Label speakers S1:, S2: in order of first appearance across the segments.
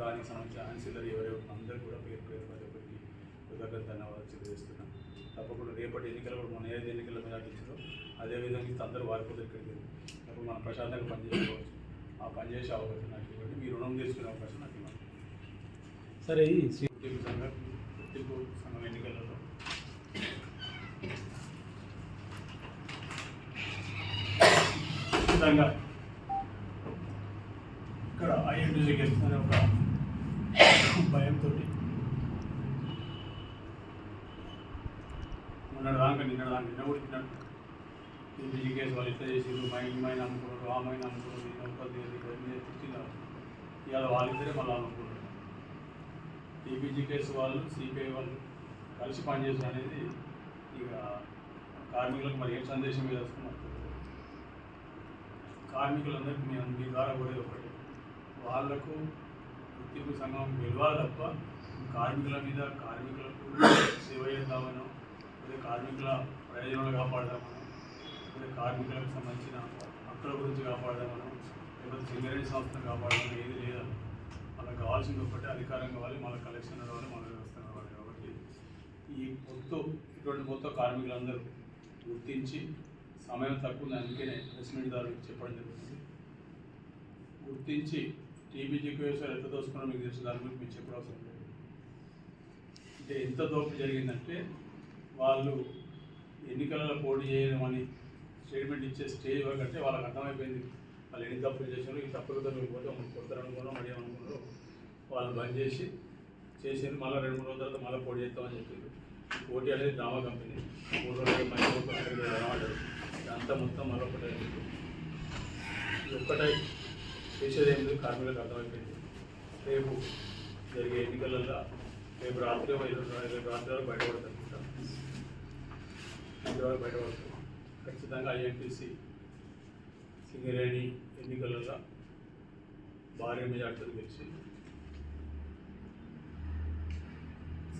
S1: దానికి సంబంధించిన ఎవరెవరు అందరూ కూడా పేరు పేరు కృతజ్ఞత ధన్యవాదాలు తెలియజేస్తున్నాం. తప్పకుండా రేపటి ఎన్నికలు కూడా మన ఏది ఎన్నికల మీద ఇచ్చారో అదేవిధంగా అందరూ వారిపోతే ఇక్కడికి అప్పుడు మనం ప్రశాంతంగా పనిచేసుకోవచ్చు. ఆ పనిచేసే అవకాశం నాకు ఇవ్వండి. మీ రుణం తీసుకునే అవకాశం నాకు ఇవ్వండి.
S2: సరే ఈ శ్రీ
S1: గుర్తింపు సంఘం గుర్తింపు సంఘం ఎన్నికలలో ఖచ్చితంగా ఇక్కడ ఐఎన్టీసీ గెలుస్తుందనే ఒక భయంతో మొన్నటి దాకా నిన్న దాకా నిన్న కూడా తిన్నాడు టీపీజీ కేసు వాళ్ళు ఇట్లా చేసి మైన్ మైన్ అమ్ముకున్నారు ఆ మైన్ అమ్ముకున్నారు ఈ నౌకలు తెచ్చినారు ఇవాళ వాళ్ళిద్దరే మళ్ళీ అనుకున్నారు టీపీజీ కేసు వాళ్ళు సిపిఐ వాళ్ళు కలిసి పనిచేస్తారు అనేది ఇక కార్మికులకు మరి ఏం సందేశం మీద వస్తున్నారు కార్మికులందరికీ మేము మీ ద్వారా కూడా ఒకటి వాళ్ళకు గుర్తింపు సంఘం గెలవాలి తప్ప కార్మికుల మీద కార్మికులకు సేవ చేద్దామనో లేదా కార్మికుల ప్రయోజనాలు కాపాడదామనో లేదా కార్మికులకు సంబంధించిన హక్కుల గురించి కాపాడదామనో లేకపోతే సింగరేజ్ సంస్థను కాపాడడం ఏది లేదా. మనకు కావాల్సింది ఒకటే అధికారం కావాలి మన కలెక్షన్ కావాలి మన వ్యవస్థ కావాలి కాబట్టి ఈ మొత్తం ఇటువంటి మొత్తం కార్మికులందరూ గుర్తించి సమయం తక్కువ అందుకనే ప్రెస్ ద్వారా చెప్పడం జరుగుతుంది గుర్తించి టీబీజీ కేసులు ఎంత దోసుకున్నా మీకు తెలుసు దాని గురించి మీకు చెప్పవలసిన లేదు. అంటే ఎంత దోపిడీ జరిగిందంటే వాళ్ళు ఎన్నికలలో పోటీ చేయమని స్టేట్మెంట్ ఇచ్చే స్టేజ్ వరకు అంటే వాళ్ళకి అర్థమైపోయింది. వాళ్ళు ఎన్ని తప్పులు చేశారు ఈ తప్పులు మీరు పోతే మనం వాళ్ళు బంద్ చేసి చేసేది మళ్ళీ రెండు మూడు రోజుల తర్వాత మళ్ళీ పోటీ చేస్తామని చెప్పారు. పోటీ అనేది డ్రామా కంపెనీ. మూడు రోజులు పది రోజులు అంత మొత్తం మరొకటే ఒక్కటే చేసేది ఏం లేదు కార్మికులకు అర్థమైపోయింది. రేపు జరిగే ఎన్నికలలో రేపు రాత్రి రేపు రాత్రి వరకు బయటపడతారు. రాత్రి వరకు బయటపడతారు. ఖచ్చితంగా ఐఎన్టీసీ సింగరేణి ఎన్నికలలో భారీ మెజార్టీతో గెలిచి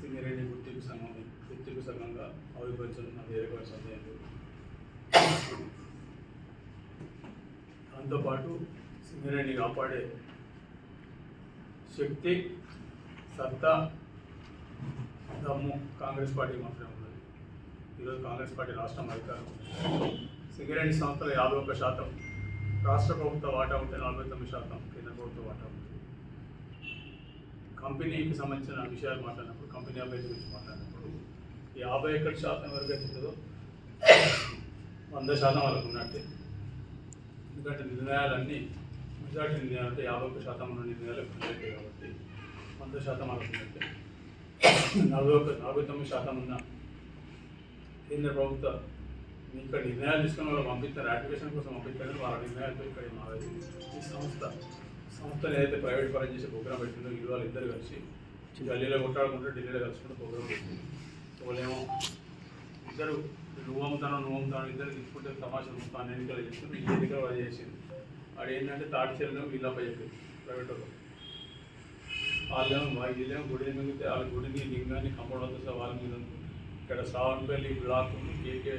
S1: సింగరేణి గుర్తింపు సంఘం గుర్తింపు సంఘంగా ఆవిర్భవించడం నాకు సందేహం. దాంతోపాటు సింగరేణి కాపాడే శక్తి సత్తా దమ్ము కాంగ్రెస్ పార్టీ మాత్రమే ఉన్నది. ఈరోజు కాంగ్రెస్ పార్టీ రాష్ట్రం అధికారం సింగరేణి సంస్థల యాభై ఒక్క శాతం రాష్ట్ర ప్రభుత్వ వాటా ఉంటే నలభై తొమ్మిది శాతం కేంద్ర ప్రభుత్వ వాటా ఉంటుంది కంపెనీకి సంబంధించిన విషయాలు మాట్లాడినప్పుడు కంపెనీ అభివృద్ధి గురించి మాట్లాడినప్పుడు యాభై ఒకటి శాతం వరకు అవుతుందో వంద శాతం వరకు ఉన్నట్టే. ఎందుకంటే నిర్ణయాలన్నీ మెజార్టీ నిర్ణయాలు అంటే యాభై ఒక్క శాతం ఉన్న నిర్ణయాలు ఉన్నట్టే కాబట్టి వంద శాతం వరకు ఉన్నట్టే. నలభై ఒక్క నలభై తొమ్మిది శాతం ఉన్న కేంద్ర ప్రభుత్వ ఇక్కడ నిర్ణయాలు తీసుకున్న వాళ్ళు పంపిస్తారు అప్లికేషన్ కోసం పంపిస్తారు వాళ్ళ నిర్ణయాలతో ఇక్కడ మాది ఈ సంస్థ సంస్థను ఏదైతే ప్రైవేట్ పరం చేసే ప్రోగ్రామ్ పెట్టిందో ఇరు వాళ్ళు ఇద్దరు కలిసి గల్లీలో కొట్టాడుకుంటే ఢిల్లీలో కలుసుకుంటే ప్రోగ్రామ్ పెట్టింది. వాళ్ళేమో ఇద్దరు నువ్వు అమ్ముతాను నువ్వు అమ్ముతాను ఇద్దరు తీసుకుంటే తమాషా అమ్ముతాను ఎన్నికలు చేస్తుంది ఈ ఎన్నికలు వాళ్ళు చేసింది వాడు ఏంటంటే తాటి చెల్లేమో వీళ్ళపై చెప్పింది ప్రైవేట్ వాళ్ళు. వాళ్ళేమో వీళ్ళేమో గుడి మిగిలితే వాళ్ళ గుడిని లింగాన్ని కంపౌండ్ అవుతుంది వాళ్ళ మీద ఇక్కడ సావన్పల్లి బ్లాక్ ఉంది కేకే